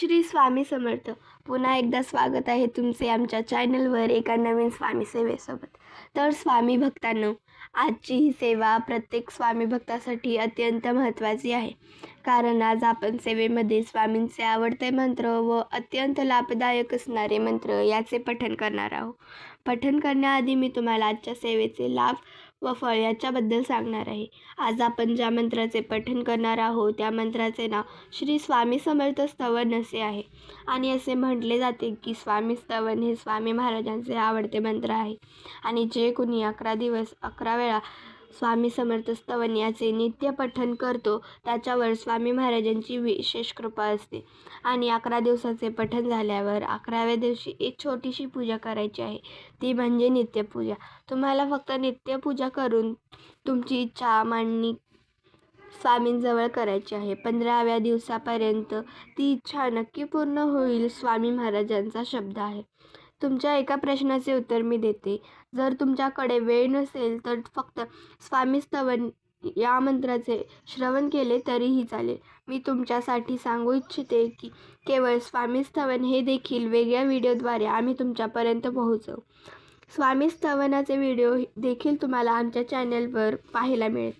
श्री स्वामी समर्थ. पुन्हा एकदा स्वागत आहे तुमचे आमच्या चॅनलवर एका नवीन स्वामी सेवेसोबत. तर स्वामी भक्तांनो आजची ही सेवा प्रत्येक स्वामी भक्तासाठी अत्यंत महत्त्वाची आहे. कारण आज आपण सेवेमध्ये स्वामींचे आवडते मंत्र व अत्यंत लाभदायक असणारे मंत्र याचे पठण करणार आहोत. पठण करण्याआधी मी तुम्हाला आजच्या सेवेचे लाभ व फळ याच्याबद्दल सांगणार आहे. आज आपण ज्या मंत्राचे पठण करणार आहोत त्या मंत्राचे नाव श्री स्वामी समर्थ स्तवन असे आहे. आणि असे म्हटले जाते की स्वामी स्तवन हे स्वामी महाराजांचे आवडते मंत्र आहे. आणि जे कोणी अकरा दिवस अकरा वेळा स्वामी समर्थ स्तवन याचे नित्य पठण करतो त्याच्यावर स्वामी महाराजांची विशेष कृपा असते. आणि अकरा दिवसाचे पठण झाल्यावर अकराव्या दिवशी एक छोटीशी पूजा करायची आहे. ती म्हणजे नित्यपूजा तुम्हाला फक्त नित्यपूजा करून तुमची इच्छा मांडणी स्वामींजवळ करायची आहे. पंधराव्या दिवसापर्यंत ती इच्छा नक्की पूर्ण होईल स्वामी महाराजांचा शब्द आहे. तुमच्या एका प्रश्नाचे उत्तर मी देते. जर तुमच्याकडे वेळ नसेल तर फक्त स्वामी स्तवन या मंत्राचे श्रवण केले तरीही चालेल. मी तुमच्यासाठी सांगू इच्छिते की केवळ स्वामी स्तवन हे देखील वेगळ्या व्हिडिओद्वारे आम्ही तुमच्यापर्यंत पोहोचवू. स्वामी स्तवनाचे व्हिडिओ देखील तुम्हाला आमच्या चॅनलवर पाहायला मिळेल.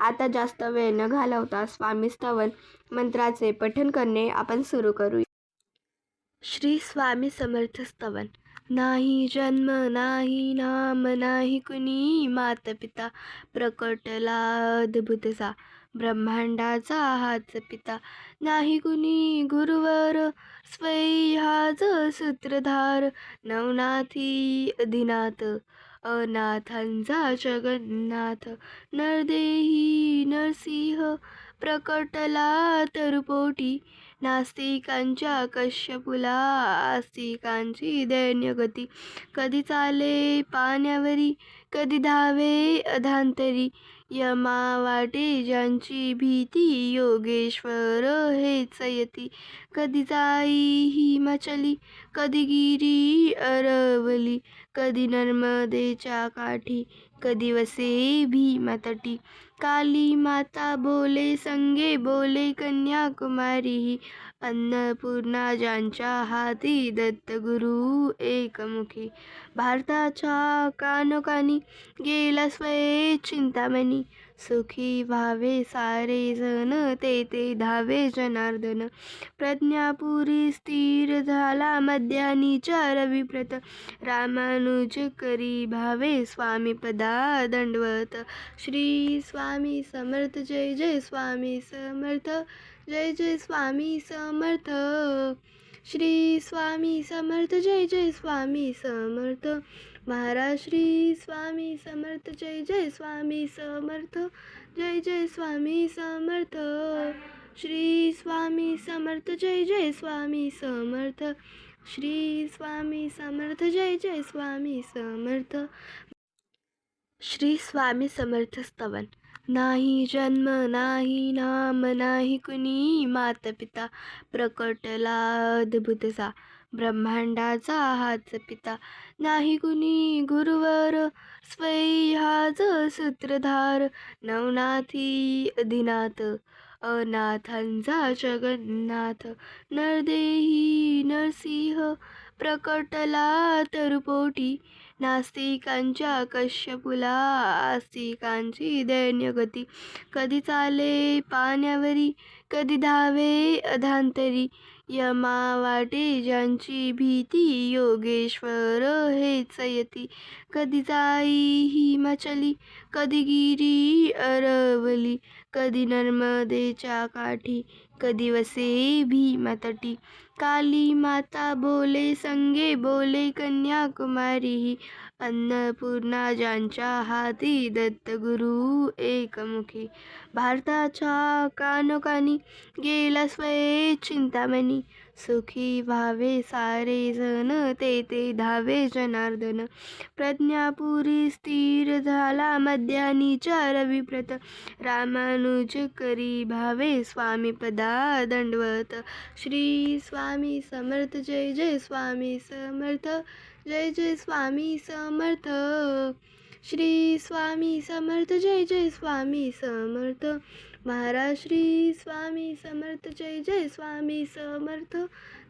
आता जास्त वेळ न घालवता स्वामी स्तवन मंत्राचे पठण करणे आपण सुरू करूया. श्री स्वामी समर्थ स्तवन. नाही जन्म नाही नाम नाही कुणी मातपिता. प्रकटला अद्भुतसा ब्रह्मांडाचा हाच पिता. नाही कुणी गुरुवर स्वैहाज सूत्रधार. नवनाथी अधिनाथ अनाथांचा जगन्नाथ. नरदेही नरसिंह प्रकटला तरुपोटी. नास्तिकांच्या कश्यपुला आस्तिकांची दैन्यगती. कधी चाले पाण्यावरी कधी धावे अधांतरी. यमा वाटे ज्यांची भीती योगेश्वर हेच यती. कधी जाई हिमाचली कधी गिरी अरवली. कधी नर्मदेच्या काठी कधी वसे भीमातटी काली माता बोले, संगे बोले कन्याकुमारी। अन्नपूर्णा ज्यांच्या हाती दत्तगुरु एकमुखी। भारताच्या कानोकानी गेला स्वये चिंतामणी। सुखी व्हावे सारे जण ते ते धावे जनार्दन. प्रज्ञापुरी स्थिर झाला मध्यानीच्या रविप्रत रामानुज करी भावे स्वामी पदा दंडवत. श्री स्वामी समर्थ जय जय स्वामी समर्थ जय जय स्वामी समर्थ. श्री स्वामी समर्थ जय जय स्वामी समर्थ. महाराज श्री स्वामी समर्थ जय जय स्वामी समर्थ जय जय स्वामी समर्थ. श्री स्वामी समर्थ जय जय स्वामी समर्थ. श्री स्वामी समर्थ जय जय स्वामी समर्थ. श्री स्वामी समर्थ स्तवन. नाही जन्म नाही नाम नाही कुणी माता पिता प्रकटला अद्भुतसा ब्रह्मांडाचा हाच पिता. नाही कुणी गुरुवर स्वैहाज सूत्रधार. नवनाथी अधिनाथ अनाथांचा जगन्नाथ. नरदेही नरसिंह प्रकटला तरुपोटी. नास्तिकांच्या कश्यपुला आस्तिकांची दैन्यगती. कधी चाले पाण्यावरी कधी धावे अधांतरी. यमा वाटे ज्यांची भीती योगेश्वर हेच यती. कधी जाई हिमाचली कधी गिरी अरवली कधी नर्मदेच्या काठी कधी वसे भीमातटी. काली माता बोले, संगे बोले कन्याकुमारी। अन्नपूर्णा ज्यांच्या हाती दत्तगुरु एकमुखी। भारताच्या कानोकानी गेला स्वये चिंतामणी। सुखी व्हावे सारे जण ते ते धावे जनार्दन. प्रज्ञापुरी स्थिर झाला मध्यानीच्या रविप्रत रामानुज करी भावे स्वामी पदा दंडवत. श्री स्वामी समर्थ जय जय स्वामी समर्थ जय जय स्वामी समर्थ. श्री स्वामी समर्थ जय जय स्वामी समर्थ. महाराज श्री स्वामी समर्थ जय जय स्वामी समर्थ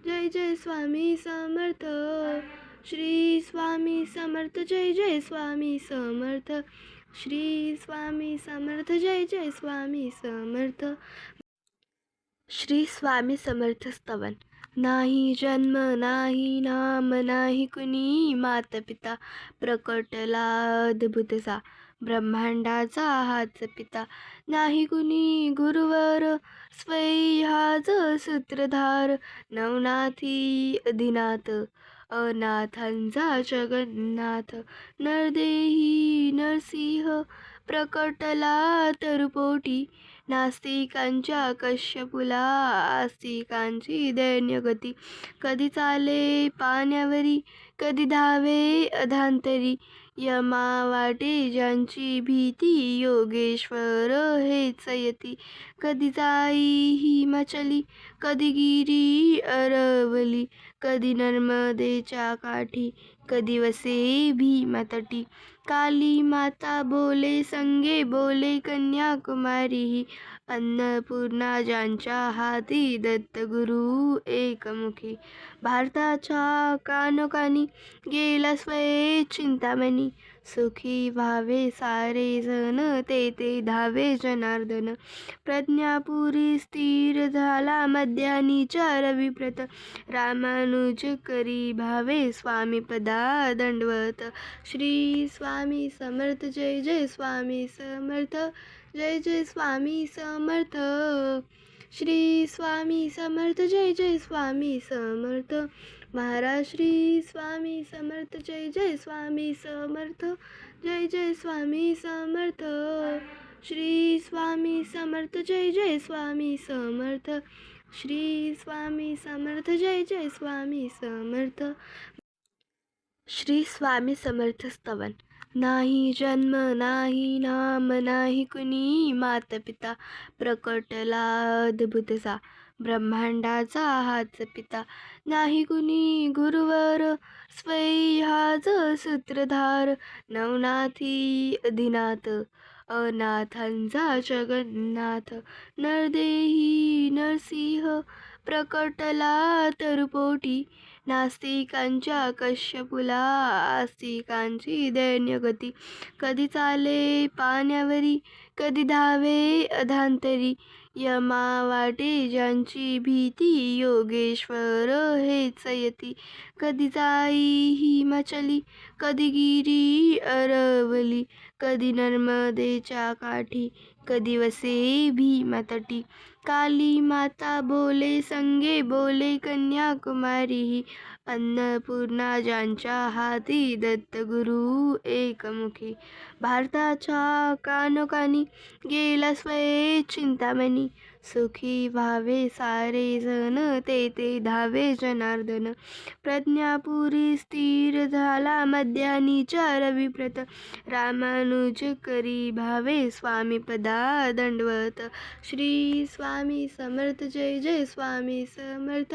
जय जय स्वामी समर्थ. श्री स्वामी समर्थ जय जय स्वामी समर्थ. श्री स्वामी समर्थ जय जय स्वामी समर्थ. श्री स्वामी समर्थ स्तवन. नाही जन्म नाही नाम नाही कुणी माता पिता प्रकटला अद्भुतसा ब्रह्मांडाचा हाच पिता नाही कुणी गुरुवर. स्वैहाज सूत्रधार नवनाथी अधिनाथ. अनाथांचा जगन्नाथ. नरदेही नरसिंह प्रकटला तरुपोटी. नास्तिकांच्या कश्यपुला आस्तिकांची दैन्यगती. कधी चाले पाण्यावरी कधी धावे अधांतरी. यमा वाटे ज्यांची भीती योगेश्वर हे चयती कधी जाई हिमाचली कधी गिरी अरवली कधी नर्मदेच्या काठी कधी वसे भीमातटी काली माता बोले संगे बोले कन्याकुमारी ही अन्नपूर्णा ज्यांच्या हाती दत्तगुरु एकमुखी. भारताच्या कानोकानी गेला स्वये चिंतामणी सुखी व्हावे सारे जण ते ते धावे जनार्दन. प्रज्ञापुरी स्थिर झाला मध्यानीच्या रविप्रत रामानुज करी भावे स्वामी पदा दंडवत. श्री स्वामी समर्थ जय जय स्वामी समर्थ जय जय स्वामी समर्थ. श्री स्वामी समर्थ जय जय स्वामी समर्थ. महाराज श्री स्वामी समर्थ जय जय स्वामी समर्थ जय जय स्वामी समर्थ. श्री स्वामी समर्थ जय जय स्वामी समर्थ. श्री स्वामी समर्थ जय जय स्वामी समर्थ. श्री स्वामी समर्थ स्तवन. नाही जन्म नाही नाम नाही कुणी माता पिता प्रकटला अद्भुतसा ब्रह्मांडाचा हाच पिता नाही कुणी गुरुवर स्वैहाज सूत्रधार नवनाथी अधिनाथ अनाथांचा जगन्नाथ नरदेही नरसिंह प्रकटला तरुपोटी नास्तिकांच्या कश्यपुला आस्तिकांची दैन्यगती कधी चाले पाण्यावरी कधी धावे अधांतरी यमावाटे ज्यांची भीती योगेश्वर हे चयती कधी जाई हिमाचली कधी गिरी अरवली कधी नर्मदेच्या काठी कधी वसे भीमातटी काली माता बोले संगे बोले कन्याकुमारी अन्नपूर्णा ज्यांच्या हाती दत्तगुरु एकमुखी. भारताच्या कानोकानी गेला स्वये चिंतामणी. सुखी व्हावे सारे जण ते ते धावे जनार्दन. प्रज्ञापुरी स्थिर झाला मध्यानीच्या रविप्रत रामानुज करी भावे स्वामी पदा दंडवत. श्री स्वामी समर्थ जय जय स्वामी समर्थ.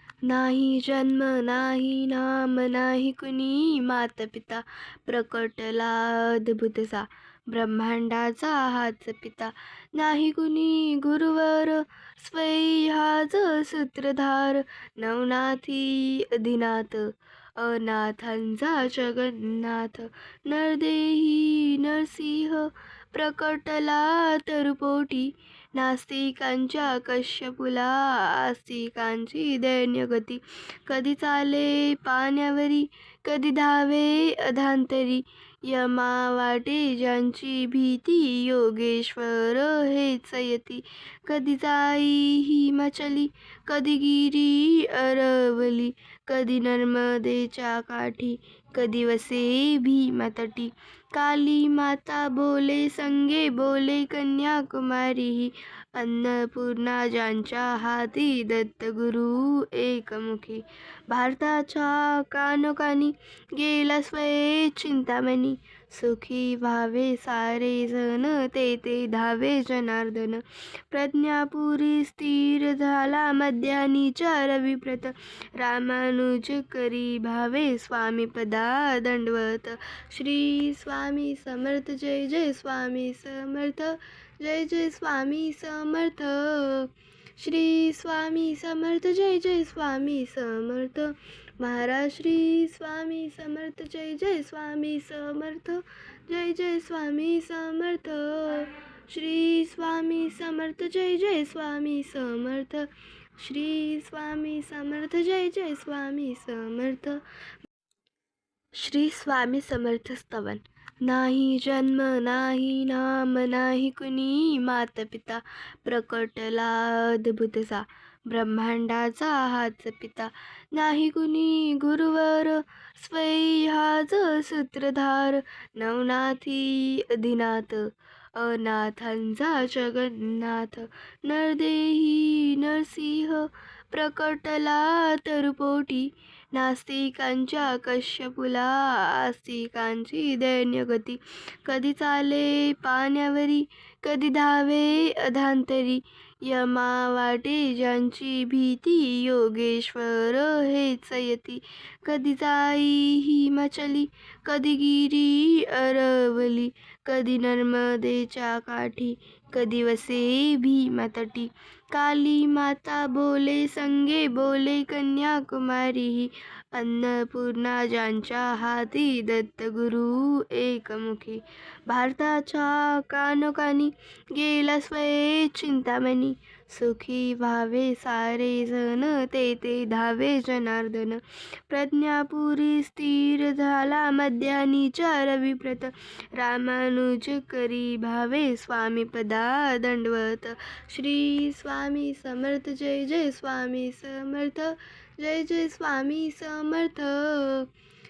नाही जन्म नाही नाम नाही कुणी मातपिता. प्रकटला अद्भुतसा ब्रह्मांडाचा हाच पिता. नाही कुणी गुरुवर स्वैहाज सूत्रधार. नवनाथी अधिनाथ अनाथांचा जगन्नाथ. नरदेही नरसिंह प्रकटला तरुपोटी. नास्तिकांच्या कश्यपुला आस्तिकांची दैन्यगती. कधी चाले पाण्यावरी कधी धावे अधांतरी. यमा वाटे ज्यांची भीती योगेश्वर हेच यती. कधी जाई हिमाचली कधी गिरी अरवली. कधी नर्मदेच्या काठी कधी वसे भीमातटी. काली माता बोले संगे बोले कन्याकुमारी. ही अन्नपूर्णा ज्यांच्या हाती दत्तगुरु एकमुखी. भारताच्या कानोकानी गेला स्वये चिंतामणी. सुखी व्हावे सारे जण ते ते धावे जनार्दन. प्रज्ञापुरी स्थिर झाला मध्यानीच्या रविप्रत रामानुज करी भावे स्वामी पदा दंडवत. श्री स्वामी समर्थ जय जय स्वामी समर्थ जय जय स्वामी समर्थ. श्री स्वामी समर्थ जय जय स्वामी समर्थ. महाराज श्री स्वामी समर्थ जय जय स्वामी समर्थ जय जय स्वामी समर्थ. श्री स्वामी समर्थ जय जय स्वामी समर्थ. श्री स्वामी समर्थ जय जय स्वामी समर्थ. श्री स्वामी समर्थ स्तवन. नाही जन्म नाही नाम नाही कुणी माता पिता प्रकटला अद्भुतसा ब्रह्मांडाचा हाच पिता. नाही कुणी गुरुवर स्वैहाज सूत्रधार नवनाथी अधिनाथ. अनाथांचा जगन्नाथ नरदेही नरसिंह प्रकटला तरुपोटी. नास्तिकांच्या कश्यपुला आस्तिकांची दैन्यगती. कधी चाले पाण्यावरी कधी धावे अधांतरी. यमा वाटे ज्यांची भीती योगेश्वर हेच यती कधी जाई हिमाचली कधी गिरी अरवली कधी नर्मदेच्या काठी. कधी वसे भीमातटी काली माता बोले संगे बोले कन्याकुमारी ही अन्नपूर्णा ज्यांच्या हाती दत्तगुरु एकमुखी. भारताच्या कानोकानी गेला स्वये चिंतामणी सुखी व्हावे सारे जण ते ते धावे जनार्दन. प्रज्ञापुरी स्थिर झाला मध्यानीच्या रविप्रत रामानुज करी भावे स्वामी पदा दंडवत. श्री स्वामी समर्थ जय जय स्वामी समर्थ जय जय स्वामी समर्थ.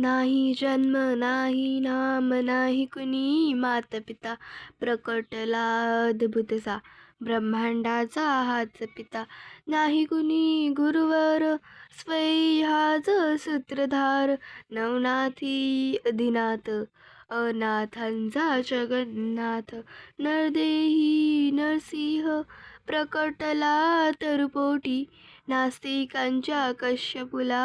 नाही जन्म नाही नाम नाही कुणी मातपिता. प्रकटला अद्भुतसा ब्रह्मांडाचा हाच पिता. नाही कुणी गुरुवर स्वै हाच सूत्रधार. नवनाथी अधिनाथ अनाथांचा जगन्नाथ. नरदेही सिंह प्रकटला तरुपोटी. नास्तिकांच्या कश्यपुला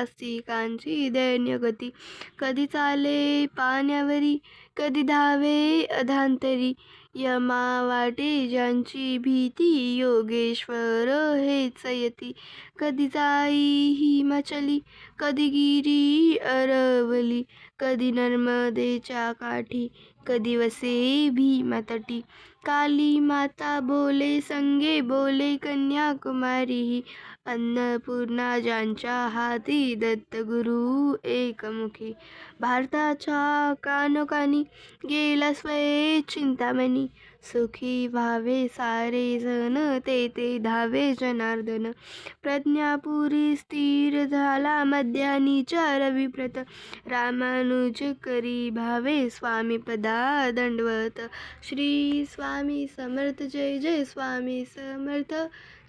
आस्तिकांची दैन्यगती. कधी चाले पाण्यावरी कधी धावे अधांतरी. यमा वाटे ज्यांची भीती योगेश्वर हेच यती. कधी जाई हिमाचली कधी गिरी अरवली. कधी नर्मदेच्या काठी कधी वसे भीमातटी काली माता बोले संगे बोले कन्याकुमारी ही अन्नपूर्णा ज्यांच्या हाती दत्तगुरु एकमुखी. भारताच्या कानोकानी गेला स्वये चिंतामणी. सुखी व्हावे सारे जण ते ते धावे जनार्दन. प्रज्ञापुरी स्थिर झाला मध्यानीच्या रविप्रत रामानुज करी भावे स्वामी पदा दंडवत. श्री स्वामी समर्थ जय जय स्वामी समर्थ.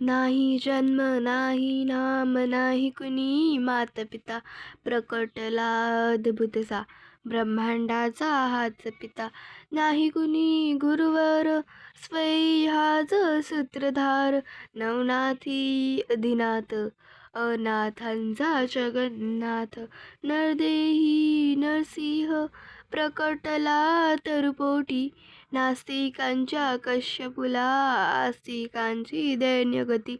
नाही जन्म नाही नाम नाही कुणी मातपिता. प्रकटला अद्भुतसा ब्रह्मांडाचा हाच पिता. नाही कुणी गुरुवर स्वैहाज सूत्रधार. नवनाथी अधिनाथ अनाथांचा जगन्नाथ. नरदेही नरसिंह प्रकटला तरुपोटी. नास्तिकांच्या कश्यपुला आस्तिकांची दैन्यगती.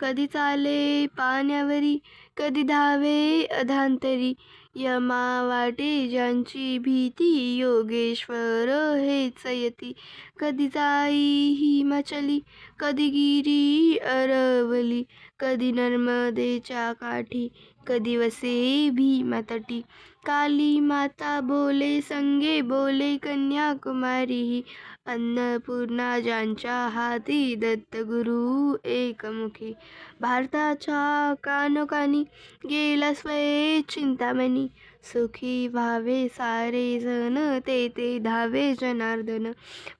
कधी चाले पाण्यावरी कधी धावे अधांतरी. यमा वाटे ज्यांची भीती योगेश्वर हेच यती. कधी जाई हिमाचली कधी गिरी अरवली. कधी नर्मदेच्या काठी कधी वसे भीमातटी काली माता बोले संगे बोले कन्याकुमारी अन्नपूर्णा ज्यांच्या हाती दत्तगुरु एकमुखी. भारताच्या कानोकानी गेला स्वये चिंतामणी. सुखी व्हावे सारे जण ते ते धावे जनार्दन.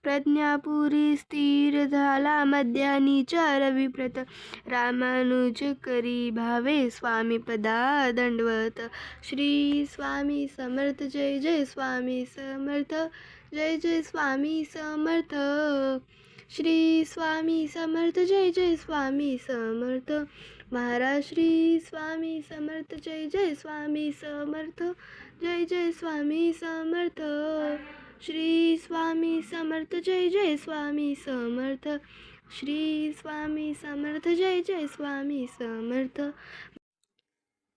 प्रज्ञापुरी स्थिर झाला मध्यानीच्या रविप्रत रामानुज करी भावे स्वामी पदा दंडवत. श्री स्वामी समर्थ जय जय स्वामी समर्थ जय जय स्वामी समर्थ. श्री स्वामी समर्थ जय जय स्वामी समर्थ. महाराज श्री स्वामी समर्थ जय जय स्वामी समर्थ जय जय स्वामी समर्थ. श्री स्वामी समर्थ जय जय स्वामी समर्थ. श्री स्वामी समर्थ जय जय स्वामी समर्थ.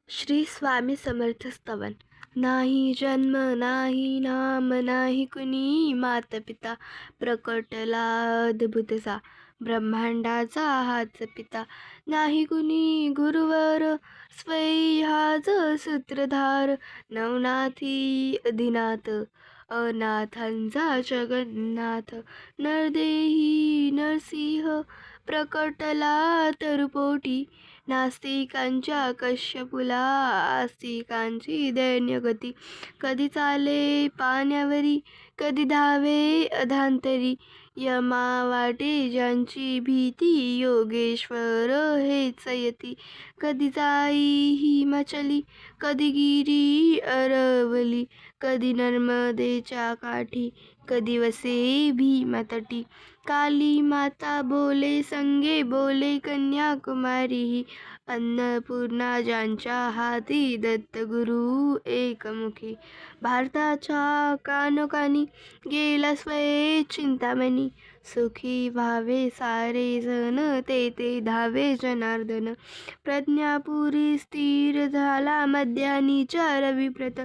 श्री स्वामी समर्थ स्तवन. नाही जन्म नाही नाम नाही कुणी माता पिता प्रकटला अद्भुतसा ब्रह्मांडाचा हाच पिता. नाही कुणी गुरुवर स्वैहाज सूत्रधार. नवनाथी अधिनाथ अनाथांचा जगन्नाथ. नरदेही नरसिंह प्रकटला तरुपोटी. नास्तिकांच्या कश्यपुला आस्तिकांची दैन्यगती. कधी चाले पाण्यावरी कधी धावे अधांतरी. यमा वाटे ज्यांची भीती योगेश्वर हेच यती कधी जाई हिमाचली कधी गिरी अरवली कधी नर्मदेच्या काठी कधी वसे भीमातटी काली माता बोले संगे बोले कन्याकुमारी अन्नपूर्णा ज्यांच्या हाती दत्तगुरु एकमुखी. भारताच्या कानोकानी गेला स्वये चिंतामणी. सुखी व्हावे सारे जण ते ते धावे जनार्दन. प्रज्ञापुरी स्थिर झाला मध्यानीच्या रविप्रत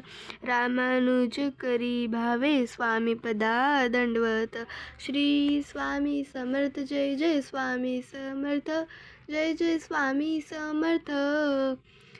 रामानुज करी भावे स्वामी पदा दंडवत. श्री स्वामी समर्थ जय जय स्वामी समर्थ जय जय स्वामी समर्थ.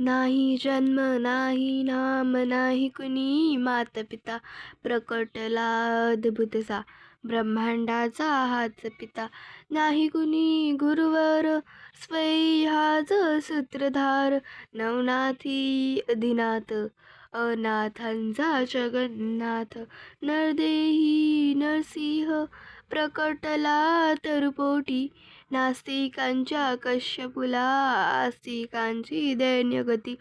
नाही जन्म नाही नाम नाही कुणी माता पिता प्रकटला अद्भुतसा ब्रह्मांडाचा हाच पिता. नाही कुणी गुरुवर स्वै हाच सूत्रधार. नवनाथी अधिनाथ अनाथांचा जगन्नाथ. नरदेही नरसिंह प्रकटला तरुपोटी नास्तिकांच्या कश्यपुला आस्तिकांची दैन्यगती.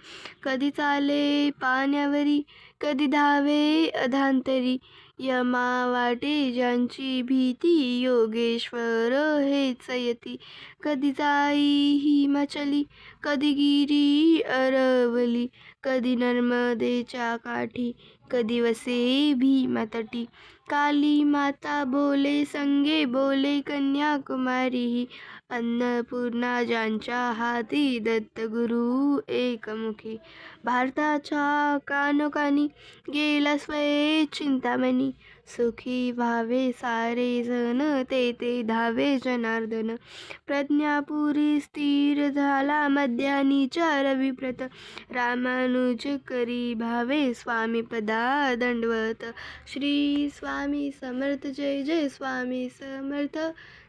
कधी चाले पाण्यावरी कधी धावे अधांतरी. यमा वाटे ज्यांची भीती योगेश्वर हेच यती. कधी जाई हिमाचली कधी गिरी अरवली. कधी नर्मदेच्या काठी कधी वसे भीमातटी. काली माता बोले संगे बोले कन्याकुमारी अन्नपूर्णा ज्यांच्या हाती दत्तगुरु एकमुखी. भारताच्या कानोकानी गेला स्वये चिंतामणी. सुखी व्हावे सारे जण ते ते धावे जनार्दन. प्रज्ञापुरी स्थिर झाला मध्यानीच्या रविप्रत रामानुज करी भावे स्वामी पदा दंडवत. श्री स्वामी समर्थ जय जय स्वामी समर्थ.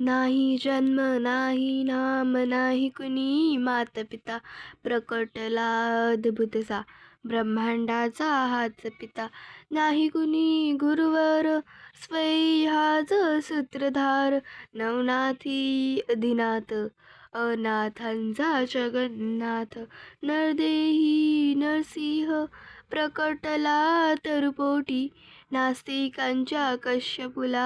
नाही जन्म नाही नाम नाही कुणी मातपिता. प्रकटला अद्भुतसा ब्रह्मांडाचा हाच पिता. नाही कुणी गुरुवर स्वै हाच सूत्रधार. नवनाथी अधिनाथ अनाथांचा जगन्नाथ. नरदेही नरसिंह प्रकटला तरुपोटी. नास्तिकांच्या कश्यपुला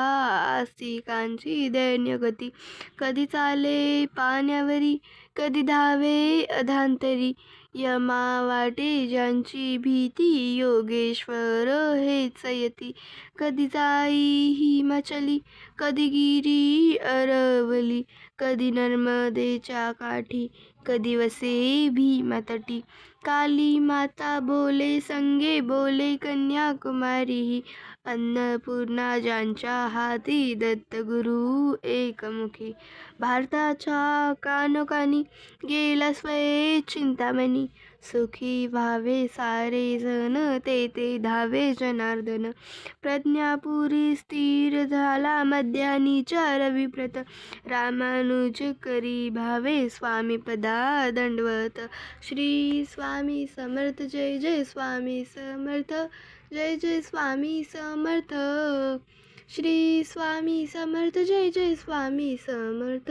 आस्तिकांची दैन्यगती. कधी चाले पाण्यावरी कधी धावे अधांतरी. यमा वाटे ज्यांची भीती योगेश्वर हेच यती. कधी जाई हिमाचली कधी गिरी अरवली. कधी नर्मदेच्या काठी कधी वसे भीमातटी. काली माता बोले संगे बोले कन्याकुमारी. ही अन्नपूर्णा ज्यांच्या हाती दत्तगुरु एकमुखी. भारताच्या कानोकानी गेला स्वये चिंतामणी. सुखी व्हावे सारे जण ते ते धावे जनार्दन. प्रज्ञापुरी स्थिर झाला मध्यानीच्या रविप्रत रामानुज करी भावे स्वामी पदा दंडवत. श्री स्वामी समर्थ जय जय स्वामी समर्थ जय जय स्वामी समर्थ. श्री स्वामी समर्थ जय जय स्वामी समर्थ.